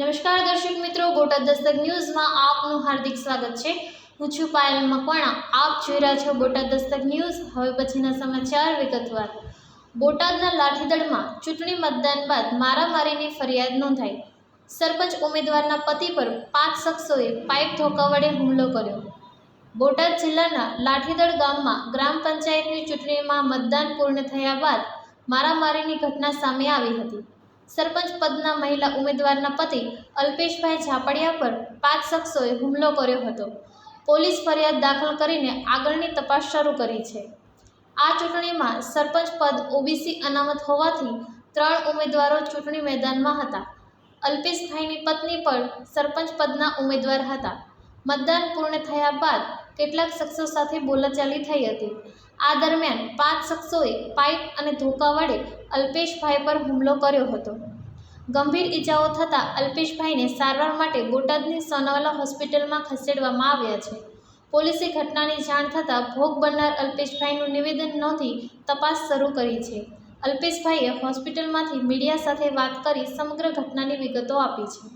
નમસ્કાર દર્શક મિત્રો બોટાદ દસ્તક ન્યૂઝમાં આપનું હાર્દિક સ્વાગત છે. હું છું પાયલ મકવાણા. આપ જોઈ રહ્યા છો બોટાદ દસ્તક ન્યૂઝ. હવે પછીના સમાચાર વિગતવાર. બોટાદના લાઠીદળમાં ચૂંટણી મતદાન બાદ મારામારીની ફરિયાદ નોંધાઈ. સરપંચ ઉમેદવારના પતિ પર પાંચ શખ્સોએ પાઇપ ધોકા વડે હુમલો કર્યો. બોટાદ જિલ્લાના લાઠીદળ ગામમાં ગ્રામ પંચાયતની ચૂંટણીમાં મતદાન પૂર્ણ થયા બાદ મારામારીની ઘટના સામે આવી હતી. સરપંચ પદના મહિલા ઉમેદવારના પતિ અલ્પેશભાઈ ઝાપડિયા પર પાંચ શખ્સોએ હુમલો કર્યો હતો. પોલીસ ફરિયાદ દાખલ કરીને આગળની તપાસ શરૂ કરી છે. આ ચૂંટણીમાં સરપંચ પદ ઓબીસી અનામત હોવાથી ત્રણ ઉમેદવારો ચૂંટણી મેદાનમાં હતા. અલ્પેશભાઈની પત્ની પણ સરપંચ પદના ઉમેદવાર હતા. મતદાન પૂર્ણ થયા બાદ કેટલાક શખ્સો સાથે બોલાચાલી થઈ હતી. આ દરમિયાન પાંચ શખ્સોએ પાઇપ અને ધોકા વડે અલ્પેશભાઈ પર હુમલો કર્યો હતો. ગંભીર ઈજાઓ થતાં અલ્પેશભાઈને સારવાર માટે બોટાદની સોનાવાલા હોસ્પિટલમાં ખસેડવામાં આવ્યા છે. પોલીસે ઘટનાની જાણ થતાં ભોગ બનનાર અલ્પેશભાઈનું નિવેદન નોંધી તપાસ શરૂ કરી છે. અલ્પેશભાઈએ હોસ્પિટલમાંથી મીડિયા સાથે વાત કરી સમગ્ર ઘટનાની વિગતો આપી છે.